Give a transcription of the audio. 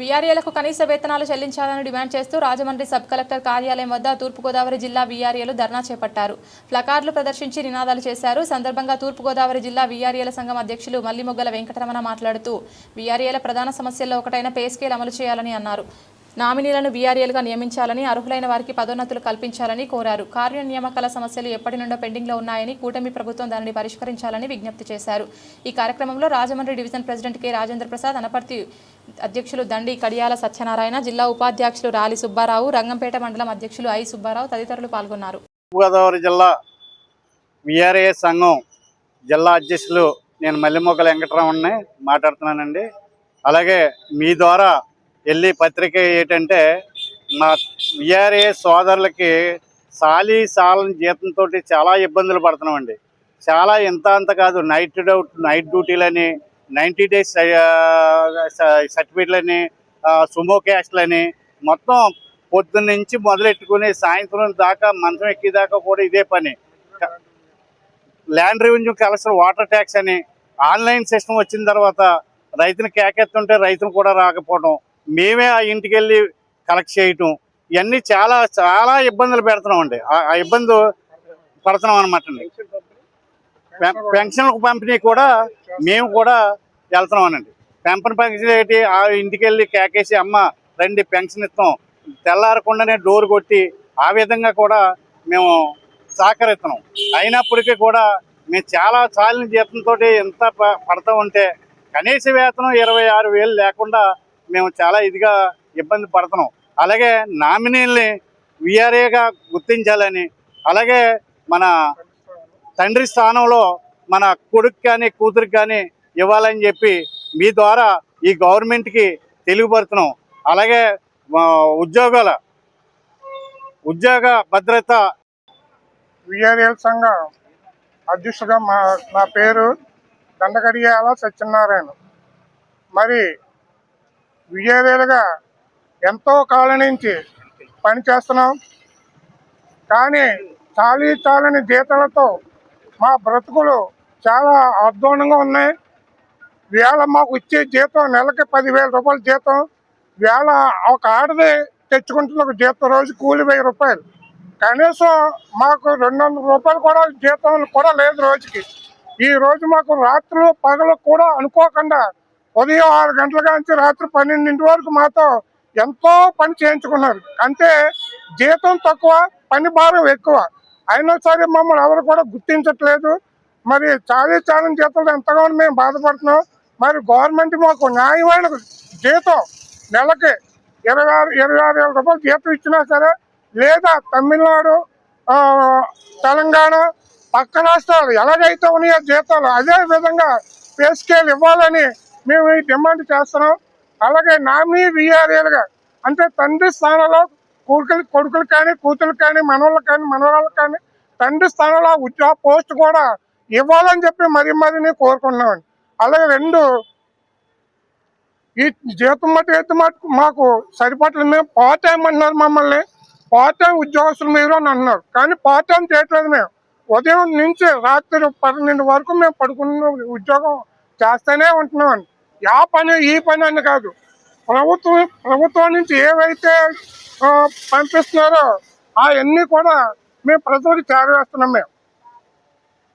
వీఆర్ఏలకు కనీస వేతనాలు చెల్లించాలని డిమాండ్ చేస్తూ రాజమండ్రి సబ్ కలెక్టర్ కార్యాలయం వద్ద తూర్పుగోదావరి జిల్లా వీఆర్ఏలు ధర్నా చేపట్టారు. ప్లకార్డులు ప్రదర్శించి నినాదాలు చేశారు. సందర్భంగా తూర్పుగోదావరి జిల్లా వీఆర్ఏల సంఘం అధ్యక్షులు మల్లిమొగ్గల వెంకటరమణ మాట్లాడుతూ వీఆర్ఏల ప్రధాన సమస్యల్లో ఒకటైన పే స్కేల్ అమలు చేయాలని అన్నారు. నామినీలను వీఆర్ఏలుగా నియమించాలని అర్హులైన వారికి పదోన్నతులు కల్పించాలని కోరారు. కార్య నియామకాల సమస్యలు ఎప్పటి నుండో పెండింగ్లో ఉన్నాయని కూటమి ప్రభుత్వం దానిని పరిష్కరించాలని విజ్ఞప్తి చేశారు. ఈ కార్యక్రమంలో Rajahmundry division president K. Rajendra Prasad Anaparthi అధ్యక్షులు దండి కడియాల సత్యనారాయణ జిల్లా ఉపాధ్యక్షులు రాలి సుబ్బారావు రంగంపేట మండలం అధ్యక్షులు ఐ సుబ్బారావు తదితరులు పాల్గొన్నారు. గోదావరి జిల్లా విఆర్ఏ సంఘం జిల్లా అధ్యక్షులు నేను మల్లెమొగ్గల వెంకటరామణ్ణి మాట్లాడుతున్నానండి. అలాగే మీ ద్వారా వెళ్ళి పత్రిక ఏంటంటే మా విఆర్ఏ సోదరులకి సాలి సాలని జీతంతో చాలా ఇబ్బందులు పడుతున్నామండి. చాలా ఇంత అంత కాదు నైట్ డౌట్ నైట్ డ్యూటీలని నైంటీ డేస్ సర్టిఫికెట్లని సుమో క్యాస్ట్లని మొత్తం పొద్దున్న నుంచి మొదలెట్టుకుని సాయంత్రం దాకా మంచం ఎక్కేదాకా కూడా ఇదే పని. Land revenue collection water tax అని ఆన్లైన్ సిస్టమ్ వచ్చిన తర్వాత రైతుని కేకెత్తుంటే రైతును కూడా రాకపోవడం మేమే ఆ ఇంటికి వెళ్ళి కలెక్ట్ చేయటం ఇవన్నీ చాలా చాలా ఇబ్బందులు పెడుతున్నాం అండి ఆ ఇబ్బంది పడుతున్నాం అనమాట అండి. పెన్- పెన్షన్ పంపిణీ కూడా మేము కూడా వెళ్తున్నామనండి పెన్షన్ పెన్షన్ ఏంటి? ఆ ఇంటికి వెళ్ళి కేకేసి అమ్మ రండి పెన్షన్ ఇస్తాం. తెల్లారకుండానే డోర్ కొట్టి ఆ విధంగా కూడా మేము సహకరిస్తున్నాం. అయినప్పటికీ కూడా మేము చాలా చాలిన జీతంతో ఎంత పడతా ఉంటే కనీస వేతనం ఇరవై ఆరు వేలు లేకుండా మేము చాలా ఇదిగా ఇబ్బంది పడుతున్నాం. అలాగే నామినీల్ని విఆర్ఏగా గుర్తించాలని అలాగే మన తండ్రి స్థానంలో మన కొడుకు కానీ కూతురికి కానీ ఇవ్వాలని చెప్పి మీ ద్వారా ఈ గవర్నమెంట్కి తెలియపరుతున్నాం అలాగే ఉద్యోగాల ఉద్యోగ భద్రత విఆర్ఎల్ సంఘం అధ్యక్షుడు మా నా పేరు దండగడియాల సత్యనారాయణ. మరి విఆర్ఏలుగా ఎంతో కాలం నుంచి పనిచేస్తున్నాం కానీ చాలీ చాలని జీతాలతో మా బ్రతుకులు చాలా అధ్వానంగా ఉన్నాయి. వేళ మాకు ఇచ్చే జీతం నెలకి పదివేల రూపాయల జీతం. వేళ ఒక ఆడది తెచ్చుకుంటున్న ఒక జీతం రోజు కూలి వెయ్యి రూపాయలు. కనీసం మాకు రెండు వందల రూపాయలు కూడా జీతం కూడా లేదు రోజుకి. ఈ రోజు మాకు రాత్రులు పగలు కూడా అనుకోకుండా ఉదయం ఆరు గంటల నుంచి రాత్రి పన్నెండింటి వరకు మాతో ఎంతో పని చేయించుకున్నారు. అంటే జీతం తక్కువ పని భారం ఎక్కువ. అయినా సరే మమ్మల్ని ఎవరు కూడా గుర్తించట్లేదు. మరి చాలీ చాలని జీతంలో ఎంతగానో మేము బాధపడుతున్నాం. మరి గవర్నమెంట్ మాకు న్యాయమైన జీతం నెలకి ఇరవై ఆరు ఇరవై ఆరు వేల రూపాయలు జీతం ఇచ్చినా సరే లేదా తమిళనాడు తెలంగాణ పక్క రాష్ట్రాలు ఎలాగైతే ఉన్నాయో జీతాలు అదే విధంగా పే స్కేల్ ఇవ్వాలని మేము ఈ డిమాండ్ చేస్తున్నాం. అలాగే నామినీ విఆర్ఏలుగా అంటే తండ్రి స్థానంలో కొడుకులు కొడుకులు కానీ కూతురు కానీ మనవాళ్ళు కానీ మనవరాళ్ళకి కానీ తండ్రి స్థానంలో ఉద్యోగ పోస్ట్ కూడా ఇవ్వాలని చెప్పి మరీ మరీ కోరుకున్నామండి అలాగే రెండు ఈ జీతం మటు అయితే మటుకు మాకు సరిపట్లేదు మేము పార్ట్ టైం అంటున్నారు మమ్మల్ని. పార్ట్ టైం ఉద్యోగస్తులు మీరు అని అన్నారు కానీ పార్ట్ టైం చేయట్లేదు మేము. ఉదయం నుంచి రాత్రి పన్నెండు వరకు మేము పడుకున్న ఉద్యోగం చేస్తూనే ఉంటున్నామండి. ఆ పని ఈ పని అని కాదు. ప్రభుత్వం ప్రభుత్వం నుంచి ఏవైతే పంపిస్తున్నారో అవన్నీ కూడా మేము ప్రజలకు చేరవేస్తున్నాం మేము.